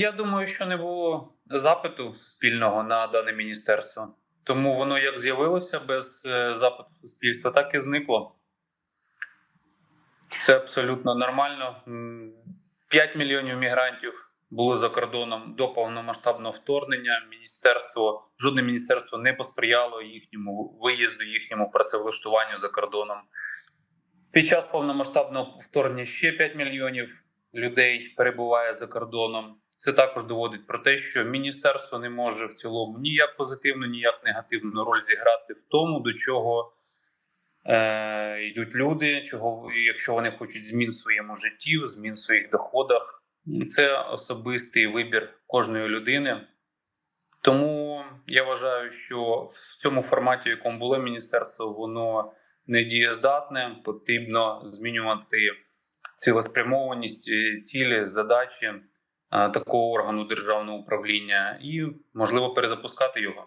Я думаю, що не було запиту спільного на дане міністерство. Тому воно як з'явилося без е, запиту суспільства, так і зникло. Це абсолютно нормально. М, 5 мільйонів мігрантів були за кордоном до повномасштабного вторгнення. Міністерство жодне міністерство не посприяло їхньому виїзду, їхньому працевлаштуванню за кордоном. Під час повномасштабного вторгнення ще 5 мільйонів людей перебуває за кордоном. Це також доводить про те, що міністерство не може в цілому ніяк позитивну, ніяк негативну роль зіграти в тому, до чого е, йдуть люди, чого якщо вони хочуть змін в своєму житті, змін в своїх доходах. Це особистий вибір кожної людини. Тому я вважаю, що в цьому форматі, в якому було міністерство, воно не дієздатне. Потрібно змінювати цілеспрямованість, е, цілі, задачі такого органу державного управління і можливо перезапускати його.